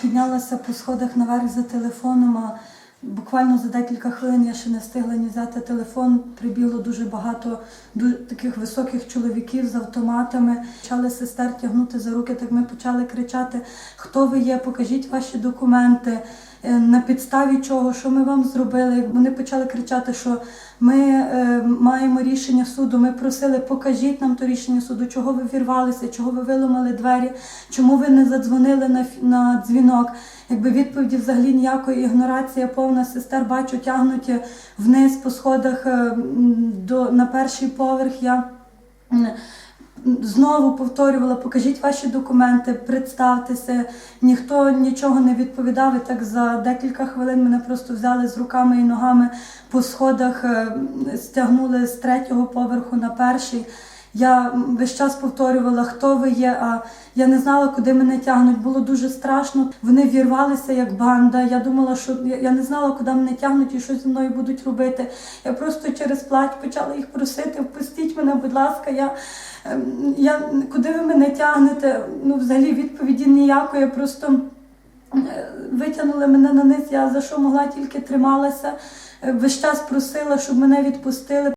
піднялася по сходах наверх за телефоном. А буквально за декілька хвилин я ще не встигла ні взяти телефон. Прибігло дуже багато таких високих чоловіків з автоматами. Почали сестер тягнути за руки. Так ми почали кричати: Хто ви є? Покажіть ваші документи. Е, На підставі чого, що ми вам зробили? Вони почали кричати, що ми е, маємо рішення суду. Ми просили, покажіть нам то рішення суду, чого ви вірвалися, чого ви виламали двері, чому ви не задзвонили на, на дзвінок. Якби відповіді взагалі ніякої ігнорація повна сестер бачу тягнуті вниз по сходах е, до на перший поверх. Я Знову повторювала, покажіть ваші документи, представтеся. Ніхто нічого не відповідав. І так за декілька хвилин мене просто взяли з руками і ногами по сходах, е, стягнули з третього поверху на перший. Я весь час повторювала, хто ви є, а я не знала, куди мене тягнуть. Було дуже страшно. Вони вірвалися як банда. Я думала, що я не знала, куди мене тягнуть і що зі мною будуть робити. Я просто через плач почала їх просити, впустіть мене, будь ласка. Я, ем, я, куди ви мене тягнете? Ну, взагалі відповіді ніякої. Я просто е, витягнули мене на низ. Я за що могла тільки трималася. Е, Весь час просила, щоб мене відпустили.